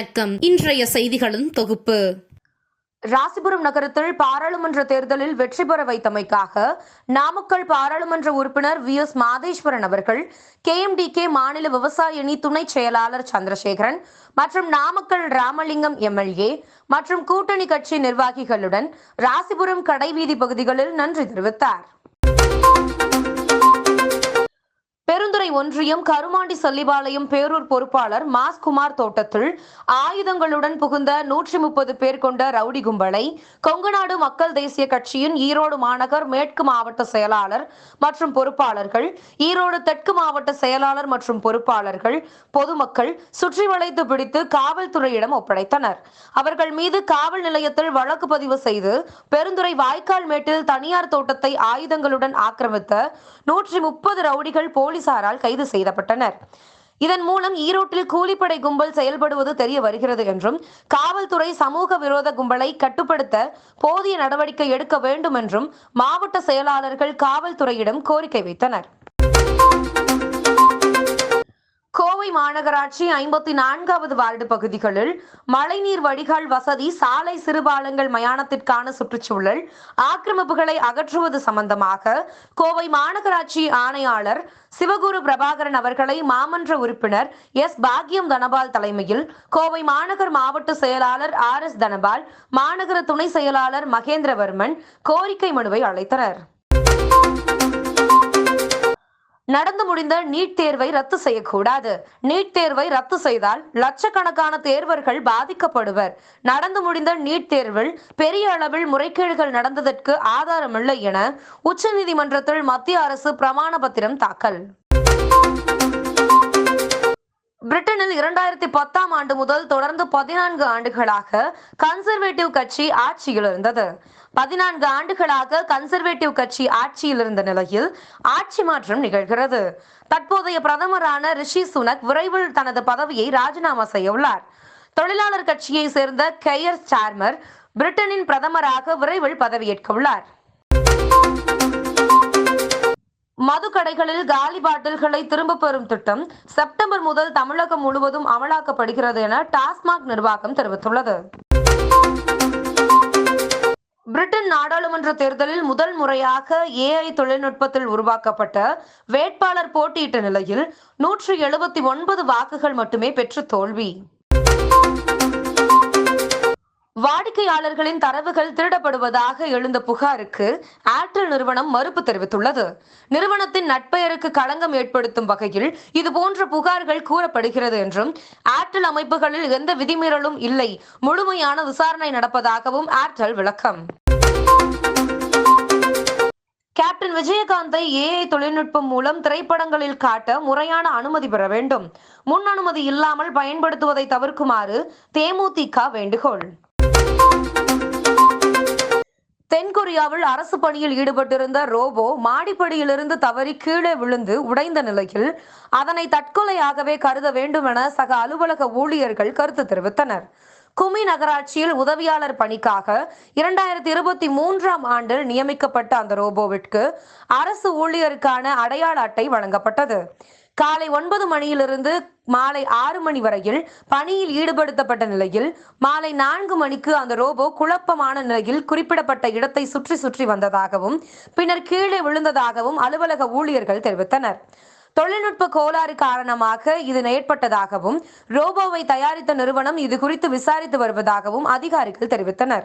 வணக்கம். இன்றைய செய்திகளின் தொகுப்பு. ராசிபுரம் நகரத்தில் பாராளுமன்ற தேர்தலில் வெற்றி பெற வைத்தமைக்காக நாமக்கல் பாராளுமன்ற உறுப்பினர் வி. எஸ். மாதேஸ்வரன் அவர்கள் கே எம் டி கே மாநில விவசாய அணி துணை செயலாளர் சந்திரசேகரன் மற்றும் நாமக்கல் ராமலிங்கம் எம்எல்ஏ மற்றும் கூட்டணி கட்சி நிர்வாகிகளுடன் ராசிபுரம் கடைவீதி பகுதிகளில் நன்றி தெரிவித்தார். பெருந்துறை ஒன்றியம் கருமாண்டி சல்லிபாளையம் பேரூர் பொறுப்பாளர் மாஸ்குமார் தோட்டத்தில் ஆயுதங்களுடன் புகுந்த நூற்றி முப்பது பேர் கொண்ட ரவுடி கும்பலை கொங்குநாடு மக்கள் தேசிய கட்சியின் ஈரோடு மாநகர் மேற்கு மாவட்ட செயலாளர் மற்றும் பொறுப்பாளர்கள் ஈரோடு தெற்கு மாவட்ட செயலாளர் மற்றும் பொறுப்பாளர்கள் பொதுமக்கள் சுற்றி வளைத்து பிடித்து காவல்துறையிடம் ஒப்படைத்தனர். அவர்கள் மீது காவல் நிலையத்தில் வழக்கு பதிவு செய்து பெருந்துறை வாய்க்கால் மேட்டில் தனியார் தோட்டத்தை ஆயுதங்களுடன் ஆக்கிரமித்த நூற்றி முப்பது ரவுடிகள் போலீஸ் போலீசாரால் கைது செய்யப்பட்டனர். இதன் மூலம் ஈரோட்டில் கூலிப்படை கும்பல் செயல்படுவது தெரிய வருகிறது என்றும் காவல்துறை சமூக விரோத கும்பலை கட்டுப்படுத்த போதிய நடவடிக்கை எடுக்க வேண்டும் என்றும் மாவட்ட செயலாளர்கள் காவல்துறையிடம் கோரிக்கை வைத்தனர். கோவை மாநகராட்சி ஐம்பத்தி நான்காவது வார்டு பகுதிகளில் மழைநீர் வடிகால் வசதி சாலை சிறுபாலங்கள் மயானத்திற்கான சுற்றுச்சூழல் ஆக்கிரமிப்புகளை அகற்றுவது சம்பந்தமாக கோவை மாநகராட்சி ஆணையாளர் சிவகுரு பிரபாகரன் அவர்களை மாமன்ற உறுப்பினர் எஸ். பாக்யம் தனபால் தலைமையில் கோவை மாநகர் மாவட்ட செயலாளர் ஆர். எஸ். தனபால் மாநகர துணை செயலாளர் மகேந்திரவர்மன் கோரிக்கை மனுவை அழைத்தனர் நடந்து முடிந்த நீட் தேர்வை ரத்து செய்யக்கூடாது. நீட் தேர்வை ரத்து செய்தால் லட்சக்கணக்கான தேர்வர்கள் பாதிக்கப்படுவர். நடந்து முடிந்த நீட் தேர்வில் பெரிய அளவில் முறைகேடுகள் நடந்ததற்கு ஆதாரமில்லை என உச்சநீதிமன்றத்தில் மத்திய அரசு பிரமாண பத்திரம் தாக்கல். பிரிட்டனில் இரண்டாயிரத்தி பத்தாம் ஆண்டு முதல் தொடர்ந்து பதினான்கு ஆண்டுகளாக கன்சர்வேட்டிவ் கட்சி ஆட்சியில் இருந்தது. பதினான்கு ஆண்டுகளாக கன்சர்வேட்டிவ் கட்சி ஆட்சியில் இருந்த நிலையில் ஆட்சி மாற்றம் நிகழ்கிறது. தற்போதைய பிரதமரான ரிஷி சுனக் விரைவில் தனது பதவியை ராஜினாமா செய்ய உள்ளார் தொழிலாளர் கட்சியை சேர்ந்த கெயர் ஸ்டார்மர் பிரிட்டனின் பிரதமராக விரைவில் பதவியேற்க உள்ளார் மது கடைகளில் காலி பாட்டில்களை திரும்ப பெறும் திட்டம் செப்டம்பர் முதல் தமிழகம் முழுவதும் அமலாக்கப்படுகிறது என டாஸ்மாக் நிர்வாகம் தெரிவித்துள்ளது. பிரிட்டன் நாடாளுமன்ற தேர்தலில் முதல் முறையாக ஏஐ தொழில்நுட்பத்தில் உருவாக்கப்பட்ட வேட்பாளர் போட்டியிட்ட நிலையில் நூற்றி எழுபத்தி ஒன்பது வாக்குகள் மட்டுமே பெற்று தோல்வி. வாடிக்கையாளர்களின் தரவுகள் திருடப்படுவதாக எழுந்த புகாருக்கு ஏர்டெல் நிறுவனம் மறுப்பு தெரிவித்துள்ளது. நிறுவனத்தின் நட்பெயருக்கு களங்கம் ஏற்படுத்தும் வகையில் இதுபோன்ற புகார்கள் கூறப்படுகிறது என்றும் ஏர்டெல் அமைப்புகளில் எந்த விதிமீறலும் இல்லை முழுமையான விசாரணை நடப்பதாகவும் ஏர்டெல் விளக்கம். கேப்டன் விஜயகாந்தை ஏஐ தொழில்நுட்பம் மூலம் திரைப்படங்களில் காட்ட முறையான அனுமதி பெற வேண்டும். முன் அனுமதி இல்லாமல் பயன்படுத்துவதை தவிர்க்குமாறு தேமுதிக வேண்டுகோள். தென்கொரியாவில் அரசு பணியில் ஈடுபட்டிருந்த ரோபோ மாடிப்படியிலிருந்து தவறி கீழே விழுந்து உடைந்த நிலையில் அதனை தற்கொலையாகவே கருத வேண்டும் என சக அலுவலக ஊழியர்கள் கருத்து தெரிவித்தனர். குமி நகராட்சியில் உதவியாளர் பணிக்காக இரண்டாயிரத்தி இருபத்தி மூன்றாம் ஆண்டில் நியமிக்கப்பட்ட அந்த ரோபோவிற்கு அரசு ஊழியருக்கான அடையாள அட்டை வழங்கப்பட்டது. காலை ஒன்பது மணியிலிருந்து மாலை ஆறு மணி வரையில் பணியில் ஈடுபடுத்தப்பட்ட நிலையில் மாலை நான்கு மணிக்கு அந்த ரோபோ குழப்பமான நிலையில் குறிப்பிடப்பட்ட இடத்தை சுற்றி சுற்றி வந்ததாகவும் பின்னர் கீழே விழுந்ததாகவும் அலுவலக ஊழியர்கள் தெரிவித்தனர். தொழில்நுட்ப கோளாறு காரணமாக இது ஏற்பட்டதாகவும் ரோபோவை தயாரித்த நிறுவனம் இது குறித்து விசாரித்து வருவதாகவும் அதிகாரிகள் தெரிவித்தனர்.